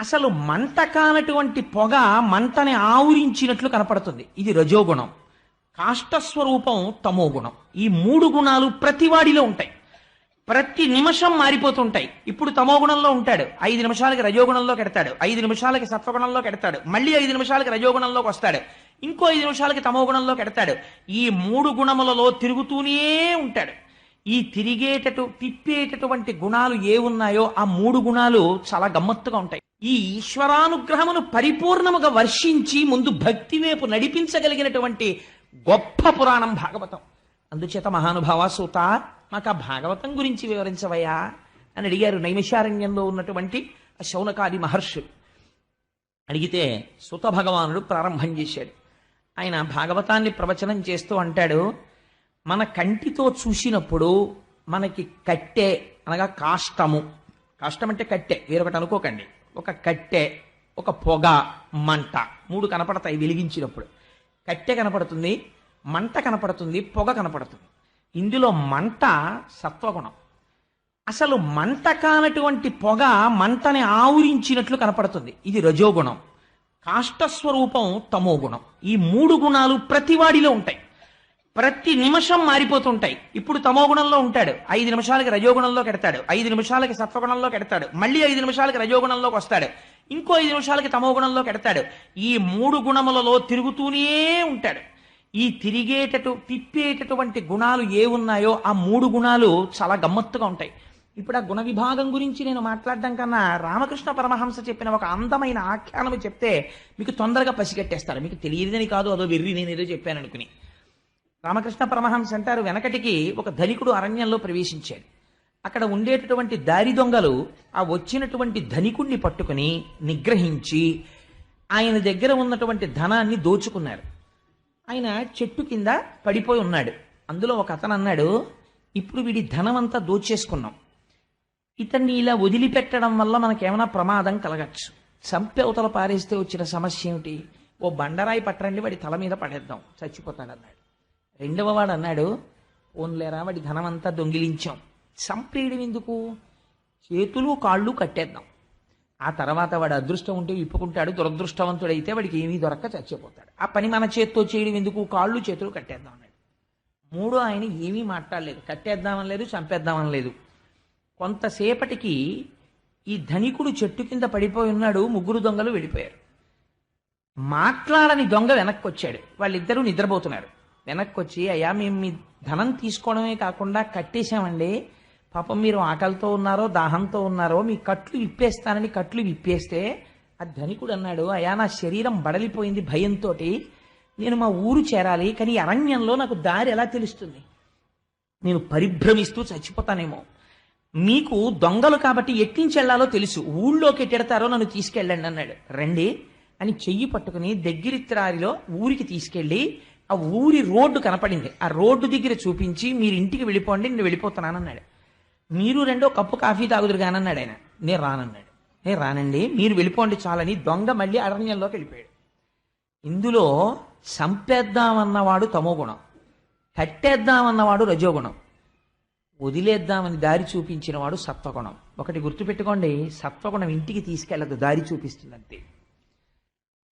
అసలు మంట కానటువంటి పొగ మంటని ఆవురించినట్లు కనపడుతుంది. ఇది రజోగుణం. కాష్టస్వరూపం తమో గుణం ఈ మూడు గుణాలు ప్రతివాడిలో ఉంటాయి. ప్రతి నిమిషం మారిపోతుంటాయి. ఇప్పుడు తమో గుణంలో ఉంటాడు. ఐదు నిమిషాలకి రజోగుణంలో కెడతాడు. ఐదు నిమిషాలకి సత్వగుణంలో కెడతాడు. మళ్ళీ ఐదు నిమిషాలకి రజోగుణంలోకి వస్తాడు. ఇంకో ఐదు నిమిషాలకి తమో గుణంలో కెడతాడు. ఈ మూడు గుణములలో తిరుగుతూనే ఉంటాడు. ఈ తిరిగేటటు తిప్పేటటువంటి గుణాలు ఏ ఉన్నాయో ఆ మూడు గుణాలు చాలా గమ్మత్తుగా ఉంటాయి. ఈ ఈశ్వరానుగ్రహమును పరిపూర్ణముగా వర్షించి ముందు భక్తి వైపు నడిపించగలిగినటువంటి గొప్ప పురాణం భాగవతం. అందుచేత మహానుభావ సూత మాకు ఆ భాగవతం గురించి వివరించవయ్యా అని అడిగారు నైమిషారణ్యంలో ఉన్నటువంటి ఆ శౌనకాది మహర్షులు అడిగితే సుత భగవానుడు ప్రారంభం చేశాడు. ఆయన భాగవతాన్ని ప్రవచనం చేస్తూ అంటాడు మన కంటితో చూసినప్పుడు మనకి కట్టె అనగా కాష్టము. కాష్టం అంటే కట్టె వేరొకటి అనుకోకండి. ఒక కట్టె ఒక పొగ మంట. మూడు కనపడతాయి వెలిగించినప్పుడు. కట్టె కనపడుతుంది మంట కనపడుతుంది పొగ కనపడుతుంది. ఇందులో మంట సత్వగుణం. అసలు మంట కానటువంటి పొగ మంటని ఆవురించినట్లు కనపడుతుంది. ఇది రజోగుణం. కాష్టస్వరూపం తమోగుణం. ఈ మూడు గుణాలు ప్రతివాడిలో ఉంటాయి. ప్రతి నిమిషం మారిపోతుంటాయి. ఇప్పుడు తమోగుణంలో ఉంటాడు. ఐదు నిమిషాలకి రజోగుణంలో కెడతాడు. ఐదు నిమిషాలకి సత్వగుణంలో కెడతాడు. మళ్ళీ ఐదు నిమిషాలకి రజోగుణంలోకి వస్తాడు. ఇంకో ఐదు నిమిషాలకి తమోగుణంలో కెడతాడు. ఈ మూడు గుణములలో తిరుగుతూనే ఉంటాడు. ఈ తిరిగేటటు తిప్పేటటువంటి గుణాలు ఏ ఉన్నాయో ఆ మూడు గుణాలు చాలా గమ్మత్తుగా ఉంటాయి. ఇప్పుడు ఆ గుణ విభాగం గురించి నేను మాట్లాడడం కన్నా రామకృష్ణ పరమహంస చెప్పిన ఒక అందమైన ఆఖ్యానము చెప్తే మీకు తొందరగా పసిగట్టేస్తారు. మీకు తెలియదని కాదు అదో వెర్రి నేను ఏదో చెప్పాను అనుకుని. రామకృష్ణ పరమహంస అంటారు వెనకటికి ఒక ధనికుడు అరణ్యంలో ప్రవేశించాడు. అక్కడ ఉండేటటువంటి దారి దొంగలు ఆ వచ్చినటువంటి ధనికుణ్ణి పట్టుకుని నిగ్రహించి ఆయన దగ్గర ఉన్నటువంటి ధనాన్ని దోచుకున్నారు. ఆయన చెట్టు కింద పడిపోయి ఉన్నాడు. అందులో ఒక అతను అన్నాడు ఇప్పుడు వీడి ధనం అంతా దోచేసుకున్నాం. ఇతన్ని ఇలా వదిలిపెట్టడం వల్ల మనకేమైనా ప్రమాదం కలగచ్చు. చంపి అవతల పారేస్తే వచ్చిన సమస్య ఏమిటి? ఓ బండరాయి పట్టరండి వాడి తల మీద పడేద్దాం. చచ్చిపోతాడన్నాడు. రెండవ వాడు అన్నాడు ఓన్లేరా వాడి ధనమంతా దొంగిలించాం. చంపేయడం ఎందుకు? చేతులు కాళ్ళు కట్టేద్దాం. ఆ తర్వాత వాడు అదృష్టం ఉంటే విప్పుకుంటాడు దురదృష్టవంతుడైతే వాడికి ఏమీ దొరక్క చచ్చిపోతాడు. ఆ పని మన చేత్తో చేయడం ఎందుకు? కాళ్ళు చేతులు కట్టేద్దాం అన్నాడు. మూడో ఆయన ఏమీ మాట్లాడలేదు. కట్టేద్దామని లేదు చంపేద్దామని లేదు. కొంతసేపటికి ఈ ధనికుడు చెట్టు కింద పడిపోయి ఉన్నాడు ముగ్గురు దొంగలు వెళ్ళిపోయారు మాట్లాడని దొంగ వెనక్కి వచ్చాడు వాళ్ళిద్దరూ నిద్రపోతున్నారు. వెనక్కి వచ్చి అయ్యా మేము మీ ధనం తీసుకోవడమే కాకుండా కట్టేశామండి. పాపం మీరు ఆకలితో ఉన్నారో దాహంతో ఉన్నారో మీ కట్లు విప్పేస్తానని కట్లు విప్పేస్తే ఆ ధనికుడు అన్నాడు అయ్యా నా శరీరం బడలిపోయింది భయంతో నేను మా ఊరు చేరాలి కానీ అరణ్యంలో నాకు దారి ఎలా తెలుస్తుంది? నేను పరిభ్రమిస్తూ చచ్చిపోతానేమో. మీకు దొంగలు కాబట్టి ఎట్టించి వెళ్ళాలో తెలుసు. ఊళ్ళోకి ఎట్టెడతారో నన్ను తీసుకెళ్ళండి అన్నాడు. రండి అని చెయ్యి పట్టుకుని దగ్గరిత్రారిలో ఊరికి తీసుకెళ్ళి ఆ ఊరి రోడ్డు కనపడింది. ఆ రోడ్డు దగ్గర చూపించి మీరు ఇంటికి వెళ్ళిపోండి నేను వెళ్ళిపోతున్నానన్నాడు. మీరు రెండో కప్పు కాఫీ తాగుదురు కానన్నాడు ఆయన. నేను రానన్నాడు. నేను రానండి మీరు వెళ్ళిపోండి చాలని దొంగ మళ్ళీ అరణ్యంలోకి వెళ్ళిపోయాడు. ఇందులో చంపేద్దామన్నవాడు తమోగుణం కట్టేద్దామన్నవాడు రజోగుణం వదిలేద్దామని దారి చూపించిన వాడు సత్వగుణం. ఒకటి గుర్తుపెట్టుకోండి సత్వగుణం ఇంటికి తీసుకెళ్ళదు దారి చూపిస్తుంది అంతే.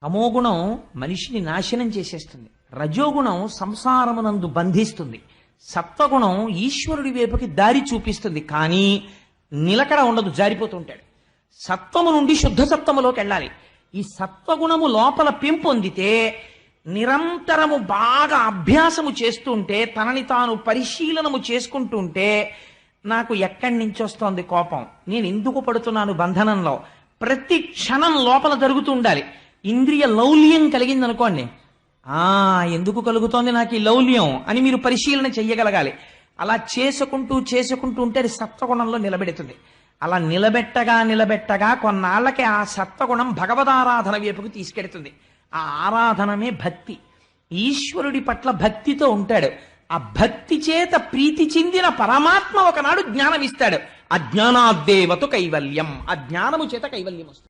తమోగుణం మనిషిని నాశనం చేసేస్తుంది. రజోగుణం సంసారమునందు బంధిస్తుంది. సత్వగుణం ఈశ్వరుడి వైపుకి దారి చూపిస్తుంది. కానీ నిలకడ ఉండదు జారిపోతుంటాడు. సత్వము నుండి శుద్ధ సత్వములోకి వెళ్ళాలి. ఈ సత్వగుణము లోపల పెంపొందితే నిరంతరము బాగా అభ్యాసము చేస్తుంటే తనని తాను పరిశీలనము చేసుకుంటుంటే నాకు ఎక్కడి నుంచి వస్తోంది కోపం? నేను ఎందుకు పడుతున్నాను బంధనంలో? ప్రతి క్షణం లోపల జరుగుతూ ఉండాలి. ఇంద్రియ లౌల్యం కలిగింది అనుకోండి ఆ ఎందుకు కలుగుతోంది నాకు ఈ లౌల్యం అని మీరు పరిశీలన చెయ్యగలగాలి. అలా చేసుకుంటూ చేసుకుంటూ ఉంటే అది సత్వగుణంలో నిలబెడుతుంది. అలా నిలబెట్టగా నిలబెట్టగా కొన్నాళ్ళకి ఆ సత్వగుణం భగవదారాధన వైపుకు తీసుకెడుతుంది. ఆ ఆరాధనమే భక్తి. ఈశ్వరుడి పట్ల భక్తితో ఉంటాడు. ఆ భక్తి చేత ప్రీతి చెందిన పరమాత్మ ఒకనాడు జ్ఞానం ఇస్తాడు అజ్ఞానాద్దేవతు కైవల్యం. ఆ జ్ఞానము చేత కైవల్యం వస్తుంది